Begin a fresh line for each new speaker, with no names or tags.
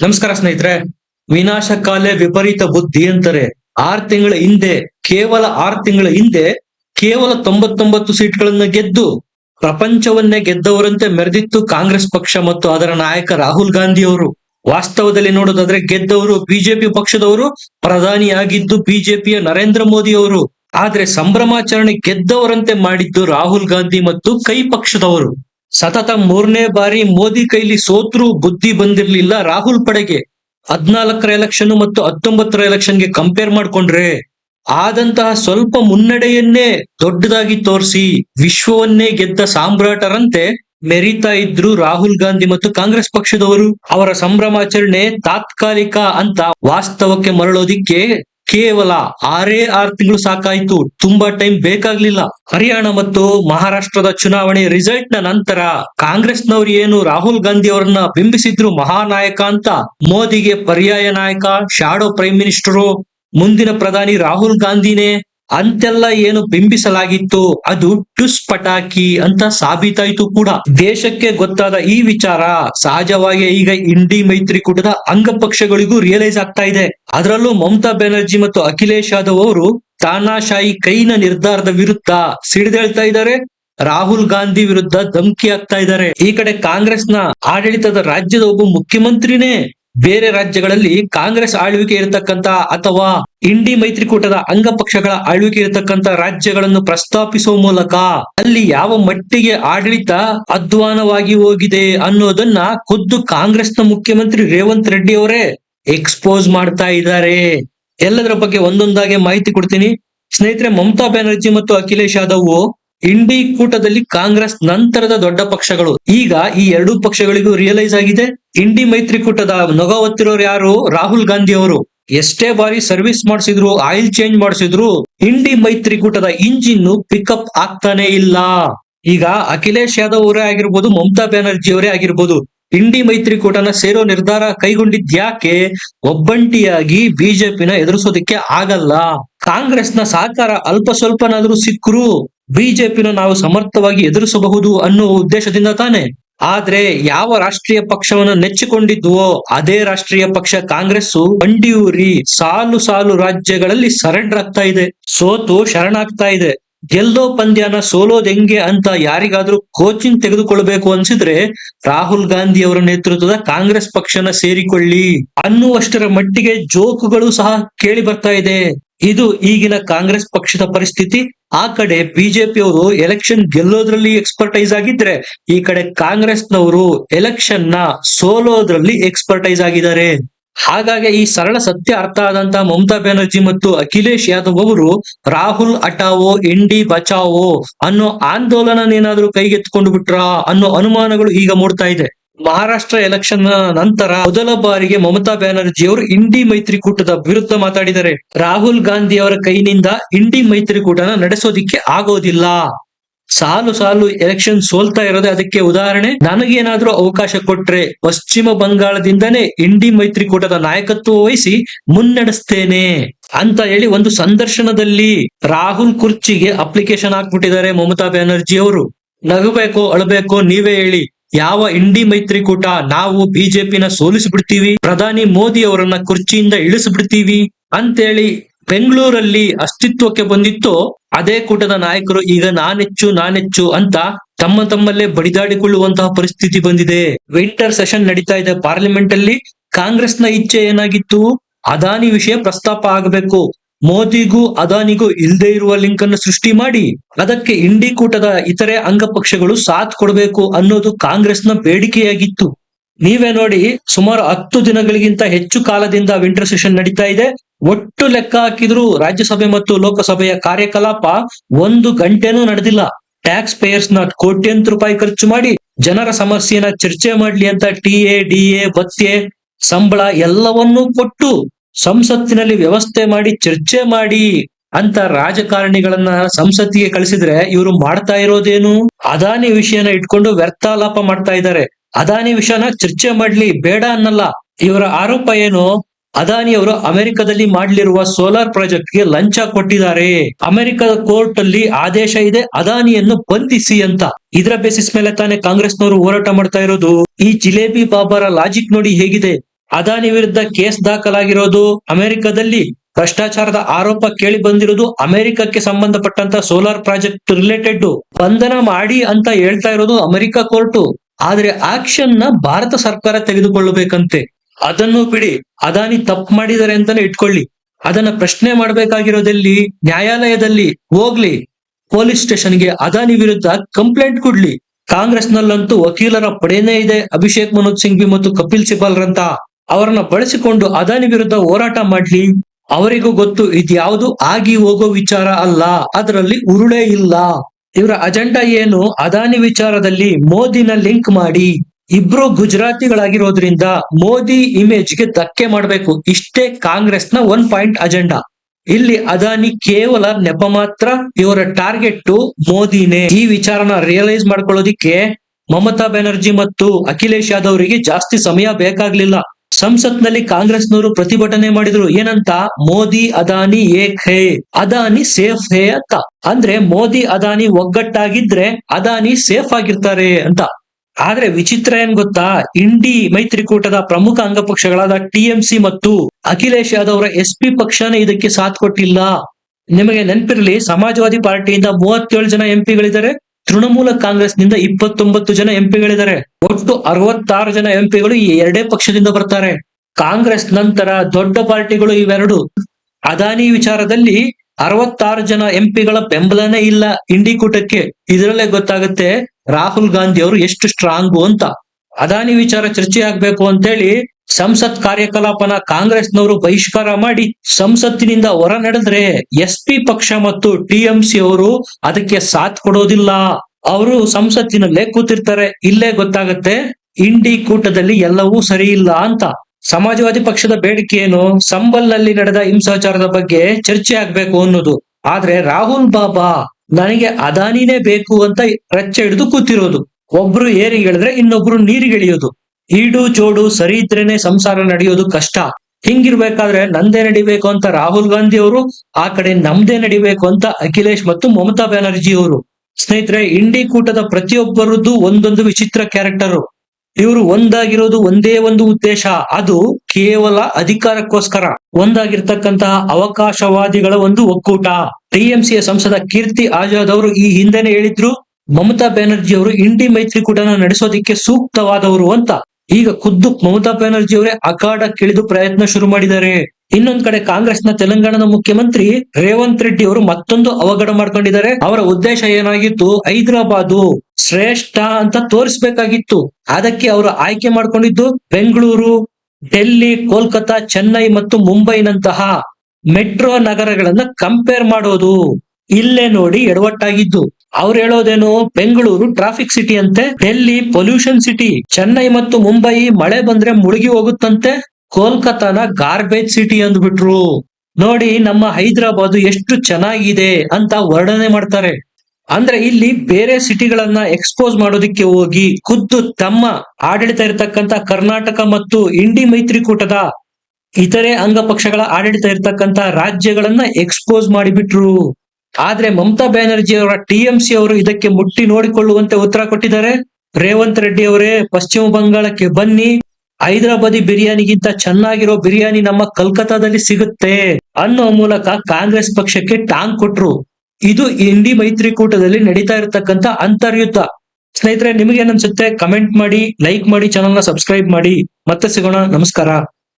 ನಮಸ್ಕಾರ ಸ್ನೇಹಿತರೆ, ವಿನಾಶಕಾಲೆ ವಿಪರೀತ ಬುದ್ಧಿ ಅಂತಾರೆ ಆರ್ ತಿಂಗಳ ಹಿಂದೆ, ಕೇವಲ ಆರ್ ತಿಂಗಳ ಹಿಂದೆ, ಕೇವಲ ತೊಂಬತ್ತೊಂಬತ್ತು ಸೀಟ್ಗಳನ್ನ ಗೆದ್ದು, ಪ್ರಪಂಚವನ್ನೇ ಗೆದ್ದವರಂತೆ ಮೆರೆದಿತ್ತು ಕಾಂಗ್ರೆಸ್ ಪಕ್ಷ ಮತ್ತು ಅದರ ನಾಯಕ ರಾಹುಲ್ ಗಾಂಧಿ ಅವರು ವಾಸ್ತವದಲ್ಲಿ ನೋಡೋದಾದ್ರೆ ಗೆದ್ದವರು ಬಿಜೆಪಿ ಪಕ್ಷದವರು, ಪ್ರಧಾನಿಯಾಗಿದ್ದು ಬಿಜೆಪಿಯ ನರೇಂದ್ರ ಮೋದಿ ಅವರು ಆದ್ರೆ ಸಂಭ್ರಮಾಚರಣೆ ಗೆದ್ದವರಂತೆ ಮಾಡಿದ್ದು ರಾಹುಲ್ ಗಾಂಧಿ ಮತ್ತು ಕೈ ಪಕ್ಷದವರು. ಸತತ ಮೂರನೇ ಬಾರಿ ಮೋದಿ ಕೈಲಿ ಸೋತ್ರು ಬುದ್ಧಿ ಬಂದಿರ್ಲಿಲ್ಲ ರಾಹುಲ್ ಪಡೆಗೆ. ಹದ್ನಾಲ್ಕರ ಎಲೆಕ್ಷನ್ ಮತ್ತು ಹತ್ತೊಂಬತ್ತರ ಎಲೆಕ್ಷನ್ಗೆ ಕಂಪೇರ್ ಮಾಡ್ಕೊಂಡ್ರೆ ಆದಂತಹ ಸ್ವಲ್ಪ ಮುನ್ನಡೆಯನ್ನೇ ದೊಡ್ಡದಾಗಿ ತೋರಿಸಿ ವಿಶ್ವವನ್ನೇ ಗೆದ್ದ ಸಾಮ್ರಾಟರಂತೆ ಮೆರಿತಾ ಇದ್ರು ರಾಹುಲ್ ಗಾಂಧಿ ಮತ್ತು ಕಾಂಗ್ರೆಸ್ ಪಕ್ಷದವರು. ಅವರ ಸಂಭ್ರಮಾಚರಣೆ ತಾತ್ಕಾಲಿಕ ಅಂತ ವಾಸ್ತವಕ್ಕೆ ಮರಳೋದಿಕ್ಕೆ ಕೇವಲ ಆರೇ ಆರು ತಿಂಗಳು ಸಾಕಾಯ್ತು. ತುಂಬಾ ಟೈಮ್ ಬೇಕಾಗ್ಲಿಲ್ಲ. ಹರಿಯಾಣ ಮತ್ತು ಮಹಾರಾಷ್ಟ್ರದ ಚುನಾವಣೆ ರಿಸಲ್ಟ್ನ ನಂತರ ಕಾಂಗ್ರೆಸ್ನವರು ಏನು ರಾಹುಲ್ ಗಾಂಧಿ ಅವರನ್ನ ಬಿಂಬಿಸಿದ್ರು ಮಹಾನಾಯಕ ಅಂತ ಮೋದಿಗೆ ಪರ್ಯಾಯ ನಾಯಕ ಶಾಡೋ ಪ್ರೈಮ್ ಮಿನಿಸ್ಟರು ಮುಂದಿನ ಪ್ರಧಾನಿ ರಾಹುಲ್ ಗಾಂಧಿನೇ ಅಂತೆಲ್ಲ ಏನು ಬಿಂಬಿಸಲಾಗಿತ್ತು? ಅದು ಟುಸ್ ಪಟಾಕಿ ಅಂತ ಸಾಬೀತಾಯ್ತು ಕೂಡ. ದೇಶಕ್ಕೆ ಗೊತ್ತಾದ ಈ ವಿಚಾರ ಸಹಜವಾಗಿ ಈಗ ಇಂಡಿ ಮೈತ್ರಿಕೂಟದ ಅಂಗಪಕ್ಷಗಳಿಗೂ ರಿಯಲೈಸ್ ಆಗ್ತಾ ಇದೆ. ಅದರಲ್ಲೂ ಮಮತಾ ಬ್ಯಾನರ್ಜಿ ಮತ್ತು ಅಖಿಲೇಶ್ ಯಾದವ್ ಅವರು ತಾನಾಶಾಹಿ ಕೈನ ನಿರ್ಧಾರದ ವಿರುದ್ಧ ಸಿಡಿದೇಳ್ತಾ ಇದ್ದಾರೆ. ರಾಹುಲ್ ಗಾಂಧಿ ವಿರುದ್ಧ ಧಮ್ಕಿ ಆಗ್ತಾ ಇದ್ದಾರೆ. ಈ ಕಡೆ ಕಾಂಗ್ರೆಸ್ನ ಆಡಳಿತದ ರಾಜ್ಯದ ಒಬ್ಬ ಮುಖ್ಯಮಂತ್ರಿನೇ ಬೇರೆ ರಾಜ್ಯಗಳಲ್ಲಿ ಕಾಂಗ್ರೆಸ್ ಆಳ್ವಿಕೆ ಇರತಕ್ಕಂತ ಅಥವಾ ಇಂಡಿ ಮೈತ್ರಿಕೂಟದ ಅಂಗ ಪಕ್ಷಗಳ ಆಳ್ವಿಕೆ ಇರತಕ್ಕಂತ ರಾಜ್ಯಗಳನ್ನು ಪ್ರಸ್ತಾಪಿಸುವ ಮೂಲಕ ಅಲ್ಲಿ ಯಾವ ಮಟ್ಟಿಗೆ ಆಡಳಿತ ಅಧ್ವಾನವಾಗಿ ಹೋಗಿದೆ ಅನ್ನೋದನ್ನ ಖುದ್ದು ಕಾಂಗ್ರೆಸ್ನ ಮುಖ್ಯಮಂತ್ರಿ ರೇವಂತ್ ರೆಡ್ಡಿ ಅವರೇ ಎಕ್ಸ್ಪೋಸ್ ಮಾಡ್ತಾ ಇದ್ದಾರೆ. ಎಲ್ಲದರ ಬಗ್ಗೆ ಒಂದೊಂದಾಗಿ ಮಾಹಿತಿ ಕೊಡ್ತೀನಿ. ಸ್ನೇಹಿತರೆ ಮಮತಾ ಬ್ಯಾನರ್ಜಿ ಮತ್ತು ಅಖಿಲೇಶ್ ಯಾದವ್ ಇಂಡಿ ಕೂಟದಲ್ಲಿ ಕಾಂಗ್ರೆಸ್ ನಂತರದ ದೊಡ್ಡ ಪಕ್ಷಗಳು. ಈಗ ಈ ಎರಡೂ ಪಕ್ಷಗಳಿಗೂ ರಿಯಲೈಸ್ ಆಗಿದೆ. ಇಂಡಿ ಮೈತ್ರಿಕೂಟದ ನೊಗ ಹೊತ್ತಿರೋರು ಯಾರು? ರಾಹುಲ್ ಗಾಂಧಿ ಅವರು. ಎಷ್ಟೇ ಬಾರಿ ಸರ್ವಿಸ್ ಮಾಡಿಸಿದ್ರು ಆಯಿಲ್ ಚೇಂಜ್ ಮಾಡಿಸಿದ್ರು, ಇಂಡಿ ಮೈತ್ರಿಕೂಟದ ಇಂಜಿನ್ ಪಿಕಪ್ ಆಗ್ತಾನೆ ಇಲ್ಲ. ಈಗ ಅಖಿಲೇಶ್ ಯಾದವ್ ಅವರೇ ಆಗಿರ್ಬೋದು, ಮಮತಾ ಬ್ಯಾನರ್ಜಿ ಅವರೇ ಆಗಿರ್ಬೋದು, ಇಂಡಿ ಮೈತ್ರಿಕೂಟನ ಸೇರೋ ನಿರ್ಧಾರ ಕೈಗೊಂಡಿದ್ಯಾಕೆ ಒಬ್ಬಂಟಿಯಾಗಿ ಬಿಜೆಪಿನ ಎದುರಿಸೋದಕ್ಕೆ ಆಗಲ್ಲ. ಕಾಂಗ್ರೆಸ್ನ ಸಹಕಾರ ಅಲ್ಪ ಸ್ವಲ್ಪನಾದ್ರೂ ಸಿಕ್ಕರೂ. ಬಿಜೆಪಿನ ನಾವು ಸಮರ್ಥವಾಗಿ ಎದುರಿಸಬಹುದು ಅನ್ನೋ ಉದ್ದೇಶದಿಂದ ತಾನೆ. ಆದ್ರೆ ಯಾವ ರಾಷ್ಟ್ರೀಯ ಪಕ್ಷವನ್ನ ನೆಚ್ಚಿಕೊಂಡಿದ್ವೋ ಅದೇ ರಾಷ್ಟ್ರೀಯ ಪಕ್ಷ ಕಾಂಗ್ರೆಸ್ ಬಂಡಿಯೂರಿ ಸಾಲು ಸಾಲು ರಾಜ್ಯಗಳಲ್ಲಿ ಸರೆಂಡರ್ ಆಗ್ತಾ ಇದೆ. ಸೋತು ಶರಣಾಗ್ತಾ ಇದೆ. ಗೆಲ್ಲೋ ಪಂದ್ಯನ ಸೋಲೋದ್ ಹೆಂಗೆ ಅಂತ ಯಾರಿಗಾದ್ರೂ ಕೋಚಿಂಗ್ ತೆಗೆದುಕೊಳ್ಬೇಕು ಅನ್ಸಿದ್ರೆ ರಾಹುಲ್ ಗಾಂಧಿ ಅವರ ನೇತೃತ್ವದ ಕಾಂಗ್ರೆಸ್ ಪಕ್ಷನ ಸೇರಿಕೊಳ್ಳಿ ಅನ್ನುವಷ್ಟರ ಮಟ್ಟಿಗೆ ಜೋಕುಗಳು ಸಹ ಕೇಳಿ ಬರ್ತಾ ಇದೆ. ಇದು ಈಗಿನ ಕಾಂಗ್ರೆಸ್ ಪಕ್ಷದ ಪರಿಸ್ಥಿತಿ. ಆ ಕಡೆ ಬಿಜೆಪಿಯವರು ಎಲೆಕ್ಷನ್ ಗೆಲ್ಲೋದ್ರಲ್ಲಿ ಎಕ್ಸ್ಪರ್ಟೈಸ್ ಆಗಿದ್ರೆ, ಈ ಕಡೆ ಕಾಂಗ್ರೆಸ್ನವರು ಎಲೆಕ್ಷನ್ನ ಸೋಲೋದ್ರಲ್ಲಿ ಎಕ್ಸ್ಪರ್ಟೈಸ್ ಆಗಿದ್ದಾರೆ. ಹಾಗಾಗಿ ಈ ಸರಳ ಸತ್ಯ ಅರ್ಥ ಆದಂತಹ ಮಮತಾ ಬ್ಯಾನರ್ಜಿ ಮತ್ತು ಅಖಿಲೇಶ್ ಯಾದವ್ ಅವರು, ರಾಹುಲ್ ಅಟಾವೋ ಇಂಡಿ ಬಚಾವೋ ಅನ್ನೋ ಆಂದೋಲನ ಏನಾದರೂ ಕೈಗೆತ್ತಿಕೊಂಡು ಬಿಟ್ರಾ ಅನ್ನೋ ಅನುಮಾನಗಳು ಈಗ ಮೂಡ್ತಾ ಇದೆ. ಮಹಾರಾಷ್ಟ್ರ ಎಲೆಕ್ಷನ್ ನಂತರ ಮೊದಲ ಬಾರಿಗೆ ಮಮತಾ ಬ್ಯಾನರ್ಜಿ ಅವರು ಇಂಡಿ ಮೈತ್ರಿಕೂಟದ ವಿರುದ್ಧ ಮಾತಾಡಿದ್ದಾರೆ. ರಾಹುಲ್ ಗಾಂಧಿ ಅವರ ಕೈನಿಂದ ಇಂಡಿ ಮೈತ್ರಿಕೂಟನ ನಡೆಸೋದಿಕ್ಕೆ ಆಗೋದಿಲ್ಲ. ಸಾಲು ಸಾಲು ಎಲೆಕ್ಷನ್ ಸೋಲ್ತಾ ಇರೋದೇ ಅದಕ್ಕೆ ಉದಾಹರಣೆ, ನನಗೇನಾದ್ರೂ ಅವಕಾಶ ಕೊಟ್ರೆ ಪಶ್ಚಿಮ ಬಂಗಾಳದಿಂದನೇ ಇಂಡಿ ಮೈತ್ರಿಕೂಟದ ನಾಯಕತ್ವ ವಹಿಸಿ ಮುನ್ನಡೆಸ್ತೇನೆ ಅಂತ ಹೇಳಿ ಒಂದು ಸಂದರ್ಶನದಲ್ಲಿ ರಾಹುಲ್ ಕುರ್ಚಿಗೆ ಅಪ್ಲಿಕೇಶನ್ ಹಾಕ್ಬಿಟ್ಟಿದ್ದಾರೆ ಮಮತಾ ಬ್ಯಾನರ್ಜಿ ಅವರು ನಗಬೇಕೋ ಅಳಬೇಕೋ ನೀವೇ ಹೇಳಿ. ಯಾವ ಇಂಡಿ ಮೈತ್ರಿಕೂಟ ನಾವು ಬಿಜೆಪಿನ ಸೋಲಿಸಿಬಿಡ್ತೀವಿ? ಪ್ರಧಾನಿ ಮೋದಿ ಅವರನ್ನ ಕುರ್ಚಿಯಿಂದ ಇಳಿಸಿಬಿಡ್ತೀವಿ? ಅಂತೇಳಿ ಬೆಂಗಳೂರಲ್ಲಿ ಅಸ್ತಿತ್ವಕ್ಕೆ ಬಂದಿತ್ತು, ಅದೇ ಕೂಟದ ನಾಯಕರು ಈಗ ನಾನೆಚ್ಚು ನಾನೆಚ್ಚು ಅಂತ ತಮ್ಮ ತಮ್ಮಲ್ಲೇ ಬಡಿದಾಡಿಕೊಳ್ಳುವಂತಹ ಪರಿಸ್ಥಿತಿ ಬಂದಿದೆ. ವಿಂಟರ್ ಸೆಷನ್ ನಡೀತಾ ಇದೆ ಪಾರ್ಲಿಮೆಂಟ್ ಅಲ್ಲಿ ಕಾಂಗ್ರೆಸ್ನ ಇಚ್ಛೆ ಏನಾಗಿತ್ತು? ಅದಾನಿ ವಿಷಯ ಪ್ರಸ್ತಾಪ ಆಗಬೇಕು. ಮೋದಿಗೂ ಅದಾನಿಗೂ ಇಲ್ಲದೆ ಇರುವ ಲಿಂಕ್ ಅನ್ನು ಸೃಷ್ಟಿ ಮಾಡಿ, ಅದಕ್ಕೆ ಇಂಡಿ ಕೂಟದ ಇತರೆ ಅಂಗಪಕ್ಷಗಳು ಸಾಥ್ ಕೊಡಬೇಕು ಅನ್ನೋದು ಕಾಂಗ್ರೆಸ್ನ ಬೇಡಿಕೆಯಾಗಿತ್ತು. ನೀವೇ ನೋಡಿ, ಸುಮಾರು ಹತ್ತು ದಿನಗಳಿಗಿಂತ ಹೆಚ್ಚು ಕಾಲದಿಂದ ವಿಂಟರ್ ಸೆಷನ್ ನಡೀತಾ ಇದೆ. ಒಟ್ಟು ಲೆಕ್ಕ ಹಾಕಿದ್ರು ರಾಜ್ಯಸಭೆ ಮತ್ತು ಲೋಕಸಭೆಯ ಕಾರ್ಯಕಲಾಪ ಒಂದು ಗಂಟೆನೂ ನಡೆದಿಲ್ಲ. ಟ್ಯಾಕ್ಸ್ ಪೇಯರ್ಸ್ನ ಕೋಟ್ಯಂತ ರೂಪಾಯಿ ಖರ್ಚು ಮಾಡಿ, ಜನರ ಸಮಸ್ಯೆನ ಚರ್ಚೆ ಮಾಡ್ಲಿ ಅಂತ ಟಿ ಎ, ಡಿ ಎ ಭತ್ಯೆ ಸಂಬಳ ಎಲ್ಲವನ್ನೂ ಕೊಟ್ಟು ಸಂಸತ್ತಿನಲ್ಲಿ ವ್ಯವಸ್ಥೆ ಮಾಡಿ, ಚರ್ಚೆ ಮಾಡಿ ಅಂತ ರಾಜಕಾರಣಿಗಳನ್ನ ಸಂಸತ್ತಿಗೆ ಕಳಿಸಿದ್ರೆ ಇವರು ಮಾಡ್ತಾ ಇರೋದೇನು? ಅದಾನಿ ವಿಷಯನ ಇಟ್ಕೊಂಡು ವ್ಯರ್ಥಾಲಾಪ ಮಾಡ್ತಾ ಇದ್ದಾರೆ. ಅದಾನಿ ವಿಷಯನ ಚರ್ಚೆ ಮಾಡ್ಲಿ, ಬೇಡ ಅನ್ನಲ್ಲ. ಇವರ ಆರೋಪ ಏನು? ಅದಾನಿ ಅವರು ಅಮೆರಿಕದಲ್ಲಿ ಮಾಡ್ಲಿರುವ ಸೋಲಾರ್ ಪ್ರಾಜೆಕ್ಟ್ಗೆ ಲಂಚ ಕೊಟ್ಟಿದ್ದಾರೆ. ಅಮೆರಿಕದ ಕೋರ್ಟ್ ಅಲ್ಲಿ ಆದೇಶ ಇದೆ, ಅದಾನಿಯನ್ನು ಬಂಧಿಸಿ ಅಂತ. ಇದರ ಬೇಸಿಸ್ ಮೇಲೆ ತಾನೇ ಕಾಂಗ್ರೆಸ್ನವರು ಹೋರಾಟ ಮಾಡ್ತಾ ಇರೋದು. ಈ ಜಿಲೇಬಿ ಬಾಬಾರ ಲಾಜಿಕ್ ನೋಡಿ ಹೇಗಿದೆ. ಅದಾನಿ ವಿರುದ್ಧ ಕೇಸ್ ದಾಖಲಾಗಿರೋದು ಅಮೆರಿಕದಲ್ಲಿ ಭ್ರಷ್ಟಾಚಾರದ ಆರೋಪ ಕೇಳಿ ಬಂದಿರೋದು ಅಮೆರಿಕಕ್ಕೆ ಸಂಬಂಧಪಟ್ಟಂತ ಸೋಲಾರ್ ಪ್ರಾಜೆಕ್ಟ್ ರಿಲೇಟೆಡ್ ಬಂಧನ ಮಾಡಿ ಅಂತ ಹೇಳ್ತಾ ಇರೋದು ಅಮೆರಿಕ ಕೋರ್ಟು. ಆದ್ರೆ ಆಕ್ಷನ್ನ ಭಾರತ ಸರ್ಕಾರ ತೆಗೆದುಕೊಳ್ಳಬೇಕಂತೆ. ಅದನ್ನು ಬಿಡಿ, ಅದಾನಿ ತಪ್ಪು ಮಾಡಿದ್ದಾರೆ ಅಂತಾನೆ ಇಟ್ಕೊಳ್ಳಿ. ಅದನ್ನ ಪ್ರಶ್ನೆ ಮಾಡ್ಬೇಕಾಗಿರೋದಲ್ಲಿ? ನ್ಯಾಯಾಲಯದಲ್ಲಿ. ಹೋಗ್ಲಿ. ಪೊಲೀಸ್ ಸ್ಟೇಷನ್ಗೆ ಅದಾನಿ ವಿರುದ್ಧ ಕಂಪ್ಲೇಂಟ್ ಕೊಡ್ಲಿ. ಕಾಂಗ್ರೆಸ್ನಲ್ಲಂತೂ ವಕೀಲರ ಪಡೆನೇ ಇದೆ ಅಭಿಷೇಕ್ ಮನೋಜ್ ಸಿಂಘ್ವಿ ಮತ್ತು ಕಪಿಲ್ ಸಿಬಲ್ರಂತ ಅವರನ್ನ ಬಳಸಿಕೊಂಡು ಅದಾನಿ ವಿರುದ್ಧ ಹೋರಾಟ ಮಾಡ್ಲಿ. ಅವರಿಗೂ ಗೊತ್ತು, ಇದ್ಯಾವುದು ಆಗಿ ಹೋಗೋ ವಿಚಾರ ಅಲ್ಲ, ಅದರಲ್ಲಿ ಉರುಳೇ ಇಲ್ಲ. ಇವರ ಅಜೆಂಡಾ ಏನು? ಅದಾನಿ ವಿಚಾರದಲ್ಲಿ ಮೋದಿನ ಲಿಂಕ್ ಮಾಡಿ. ಇಬ್ರು ಗುಜರಾತಿಗಳಾಗಿರೋದ್ರಿಂದ ಮೋದಿ ಇಮೇಜ್ಗೆ ಧಕ್ಕೆ ಮಾಡಬೇಕು. ಇಷ್ಟೇ ಕಾಂಗ್ರೆಸ್ನ ಒನ್ ಪಾಯಿಂಟ್ ಅಜೆಂಡಾ. ಇಲ್ಲಿ ಅದಾನಿ ಕೇವಲ ನೆಪ ಮಾತ್ರ ಇವರ ಟಾರ್ಗೆಟ್ ಮೋದಿನೇ. ಈ ವಿಚಾರನ ರಿಯಲೈಸ್ ಮಾಡ್ಕೊಳ್ಳೋದಿಕ್ಕೆ ಮಮತಾ ಬ್ಯಾನರ್ಜಿ ಮತ್ತು ಅಖಿಲೇಶ್ ಯಾದವ್ ಅವರಿಗೆ ಜಾಸ್ತಿ ಸಮಯ ಬೇಕಾಗ್ಲಿಲ್ಲ. ಸಂಸತ್ನಲ್ಲಿ ಕಾಂಗ್ರೆಸ್ನವರು ಪ್ರತಿಭಟನೆ ಮಾಡಿದ್ರು. ಏನಂತ? ಮೋದಿ, ಅದಾನಿ, ಏಕ್ ಹೇ. ಅದಾನಿ ಸೇಫ್ ಹೇ ಅಂತ. ಅಂದ್ರೆ ಮೋದಿ, ಅದಾನಿ ಒಗ್ಗಟ್ಟಾಗಿದ್ರೆ ಅದಾನಿ ಸೇಫ್ ಆಗಿರ್ತಾರೆ ಅಂತ. ಆದ್ರೆ ವಿಚಿತ್ರ ಏನ್ ಗೊತ್ತಾ? ಇಂಡಿ ಮೈತ್ರಿಕೂಟದ ಪ್ರಮುಖ ಅಂಗಪಕ್ಷಗಳಾದ ಟಿಎಂಸಿ ಮತ್ತು ಅಖಿಲೇಶ್ ಯಾದವ್ ಅವರ ಎಸ್ ಪಿ ಪಕ್ಷನೇ ಇದಕ್ಕೆ ಸಾಥ್ ಕೊಟ್ಟಿಲ್ಲ. ನಿಮಗೆ ನೆನಪಿರಲಿ, ಸಮಾಜವಾದಿ ಪಾರ್ಟಿಯಿಂದ ಮೂವತ್ತೇಳು ಜನ ಎಂಪಿಗಳಿದ್ದಾರೆ ತೃಣಮೂಲ ಕಾಂಗ್ರೆಸ್ನಿಂದ ಇಪ್ಪತ್ತೊಂಬತ್ತು ಜನ ಎಂಪಿಗಳಿದ್ದಾರೆ. ಒಟ್ಟು ಅರವತ್ತಾರು ಜನ ಎಂಪಿಗಳು ಈ ಎರಡೇ ಪಕ್ಷದಿಂದ ಬರ್ತಾರೆ. ಕಾಂಗ್ರೆಸ್ ನಂತರ ದೊಡ್ಡ ಪಾರ್ಟಿಗಳು ಇವೆರಡು. ಅದಾನಿ ವಿಚಾರದಲ್ಲಿ ಅರವತ್ತಾರು ಜನ ಎಂಪಿಗಳ ಬೆಂಬಲನೇ ಇಲ್ಲ ಇಂಡಿ ಕೂಟಕ್ಕೆ ಇದರಲ್ಲೇ ಗೊತ್ತಾಗುತ್ತೆ ರಾಹುಲ್ ಗಾಂಧಿ ಅವರು ಎಷ್ಟು ಸ್ಟ್ರಾಂಗು ಅಂತ. ಅದಾನಿ ವಿಚಾರ ಚರ್ಚೆ ಆಗ್ಬೇಕು ಅಂತೇಳಿ ಸಂಸತ್ ಕಾರ್ಯಕಲಾಪನ ಕಾಂಗ್ರೆಸ್ನವರು ಬಹಿಷ್ಕಾರ ಮಾಡಿ ಸಂಸತ್ತಿನಿಂದ ಹೊರ ನಡೆದ್ರೆ ಎಸ್ ಪಿ ಪಕ್ಷ ಮತ್ತು ಟಿಎಂಸಿ ಅವರು ಅದಕ್ಕೆ ಸಾಥ್ ಕೊಡೋದಿಲ್ಲ. ಅವರು ಸಂಸತ್ತಿನಲ್ಲೇ ಕೂತಿರ್ತಾರೆ. ಇಲ್ಲೇ ಗೊತ್ತಾಗತ್ತೆ, ಇಂಡಿ ಕೂಟದಲ್ಲಿ ಎಲ್ಲವೂ ಸರಿ ಇಲ್ಲ ಅಂತ. ಸಮಾಜವಾದಿ ಪಕ್ಷದ ಬೇಡಿಕೆ ಏನು? ಸಂಬಲ್ನಲ್ಲಿ ನಡೆದ ಹಿಂಸಾಚಾರದ ಬಗ್ಗೆ ಚರ್ಚೆ ಆಗ್ಬೇಕು ಅನ್ನೋದು. ಆದ್ರೆ ರಾಹುಲ್ ಬಾಬಾ ನನಗೆ ಅದಾನಿನೇ ಬೇಕು ಅಂತ ರಚ್ಚೆ ಹಿಡಿದು ಕೂತಿರೋದು. ಒಬ್ರು ಏರಿಗೆಳಿದ್ರೆ ಇನ್ನೊಬ್ರು ನೀರಿಗಿಳಿಯೋದು. ಈಡು ಜೋಡು ಸರಿ ಇದ್ರೇನೆ ಸಂಸಾರ ನಡೆಯೋದು ಕಷ್ಟ. ಹಿಂಗಿರ್ಬೇಕಾದ್ರೆ ನಂದೇ ನಡಿಬೇಕು ಅಂತ ರಾಹುಲ್ ಗಾಂಧಿ ಅವರು ಆ ಕಡೆ ನಮ್ದೇ ನಡಿಬೇಕು ಅಂತ ಅಖಿಲೇಶ್ ಮತ್ತು ಮಮತಾ ಬ್ಯಾನರ್ಜಿ ಅವರು ಸ್ನೇಹಿತರೆ ಇಂಡಿ ಕೂಟದ ಪ್ರತಿಯೊಬ್ಬರದ್ದು ಒಂದೊಂದು ವಿಚಿತ್ರ ಕ್ಯಾರೆಕ್ಟರ್. ಇವರು ಒಂದಾಗಿರೋದು ಒಂದೇ ಒಂದು ಉದ್ದೇಶ, ಅದು ಕೇವಲ ಅಧಿಕಾರಕ್ಕೋಸ್ಕರ. ಒಂದಾಗಿರ್ತಕ್ಕಂತಹ ಅವಕಾಶವಾದಿಗಳ ಒಂದು ಒಕ್ಕೂಟ. ಟಿಎಂಸಿಯ ಸಂಸದ ಕೀರ್ತಿ ಆಜಾದ್ ಅವರು ಈ ಹಿಂದೆನೆ ಹೇಳಿದ್ರು, ಮಮತಾ ಬ್ಯಾನರ್ಜಿ ಅವರು ಇಂಡಿ ಮೈತ್ರಿಕೂಟನ ನಡೆಸೋದಿಕ್ಕೆ ಸೂಕ್ತವಾದವರು ಅಂತ. ಈಗ ಖುದ್ದು ಮಮತಾ ಬ್ಯಾನರ್ಜಿ ಅವರೇ ಅಖಾಡಕ್ಕಿಳಿದು ಪ್ರಯತ್ನ ಶುರು ಮಾಡಿದ್ದಾರೆ. ಇನ್ನೊಂದ್ ಕಡೆ ಕಾಂಗ್ರೆಸ್ನ ತೆಲಂಗಾಣದ ಮುಖ್ಯಮಂತ್ರಿ ರೇವಂತ್ ರೆಡ್ಡಿ ಅವರು ಮತ್ತೊಂದು ಅವಘಡ ಮಾಡ್ಕೊಂಡಿದ್ದಾರೆ. ಅವರ ಉದ್ದೇಶ ಏನಾಗಿತ್ತು? ಹೈದರಾಬಾದು ಶ್ರೇಷ್ಠ ಅಂತ ತೋರಿಸ್ಬೇಕಾಗಿತ್ತು. ಅದಕ್ಕೆ ಅವರು ಆಯ್ಕೆ ಮಾಡ್ಕೊಂಡಿದ್ದು ಬೆಂಗಳೂರು, ಡೆಲ್ಲಿ, ಕೋಲ್ಕತಾ, ಚೆನ್ನೈ ಮತ್ತು ಮುಂಬೈನಂತಹ ಮೆಟ್ರೋ ನಗರಗಳನ್ನ ಕಂಪೇರ್ ಮಾಡೋದು. ಇಲ್ಲೇ ನೋಡಿ ಎಡವಟ್ಟಾಗಿದ್ದು. ಅವ್ರು ಹೇಳೋದೇನು, ಬೆಂಗಳೂರು ಟ್ರಾಫಿಕ್ ಸಿಟಿ ಅಂತೆ ಡೆಲ್ಲಿ ಪೊಲ್ಯೂಷನ್ ಸಿಟಿ ಚೆನ್ನೈ ಮತ್ತು ಮುಂಬೈ ಮಳೆ ಬಂದ್ರೆ ಮುಳುಗಿ ಹೋಗುತ್ತಂತೆ ಕೋಲ್ಕತಾನ ಗಾರ್ಬೇಜ್ ಸಿಟಿ ಅಂದ್ಬಿಟ್ರು. ನೋಡಿ, ನಮ್ಮ ಹೈದರಾಬಾದ್ ಎಷ್ಟು ಚೆನ್ನಾಗಿದೆ ಅಂತ ವರ್ಣನೆ ಮಾಡ್ತಾರೆ. ಅಂದ್ರೆ ಇಲ್ಲಿ ಬೇರೆ ಸಿಟಿಗಳನ್ನ ಎಕ್ಸ್ಪೋಸ್ ಮಾಡೋದಿಕ್ಕೆ ಹೋಗಿ ಖುದ್ದು ತಮ್ಮ ಆಡಳಿತ ಇರತಕ್ಕಂತ ಕರ್ನಾಟಕ ಮತ್ತು ಇಂಡಿ ಮೈತ್ರಿಕೂಟದ ಇತರೆ ಅಂಗಪಕ್ಷಗಳ ಆಡಳಿತ ಇರತಕ್ಕಂತ ರಾಜ್ಯಗಳನ್ನ ಎಕ್ಸ್ಪೋಸ್ ಮಾಡಿಬಿಟ್ರು. ಆದ್ರೆ ಮಮತಾ ಬ್ಯಾನರ್ಜಿ ಅವರ ಟಿಎಂಸಿ ಅವರು ಇದಕ್ಕೆ ಮುಟ್ಟಿ ನೋಡಿಕೊಳ್ಳುವಂತೆ ಉತ್ತರ ಕೊಟ್ಟಿದ್ದಾರೆ. ರೇವಂತ್ ರೆಡ್ಡಿ ಅವರೇ, ಪಶ್ಚಿಮ ಬಂಗಾಳಕ್ಕೆ ಬನ್ನಿ. ಹೈದರಾಬಾದಿ ಬಿರಿಯಾನಿಗಿಂತ ಚೆನ್ನಾಗಿರೋ ಬಿರಿಯಾನಿ ನಮ್ಮ ಕಲ್ಕತ್ತಾದಲ್ಲಿ ಸಿಗುತ್ತೆ ಅನ್ನೋ ಮೂಲಕ ಕಾಂಗ್ರೆಸ್ ಪಕ್ಷಕ್ಕೆ ಟಾಂಗ್ ಕೊಟ್ರು. ಇದು ಇಂಡಿ ಮೈತ್ರಿಕೂಟದಲ್ಲಿ ನಡೀತಾ ಇರತಕ್ಕಂತ ಅಂತರ್ಯುದ್ಧ. ಸ್ನೇಹಿತರೆ, ನಿಮಗೆ ಅನ್ಸುತ್ತೆ? ಕಮೆಂಟ್ ಮಾಡಿ, ಲೈಕ್ ಮಾಡಿ ಚಾನಲ್ನ ಸಬ್ಸ್ಕ್ರೈಬ್ ಮಾಡಿ. ಮತ್ತೆ ಸಿಗೋಣ. ನಮಸ್ಕಾರ.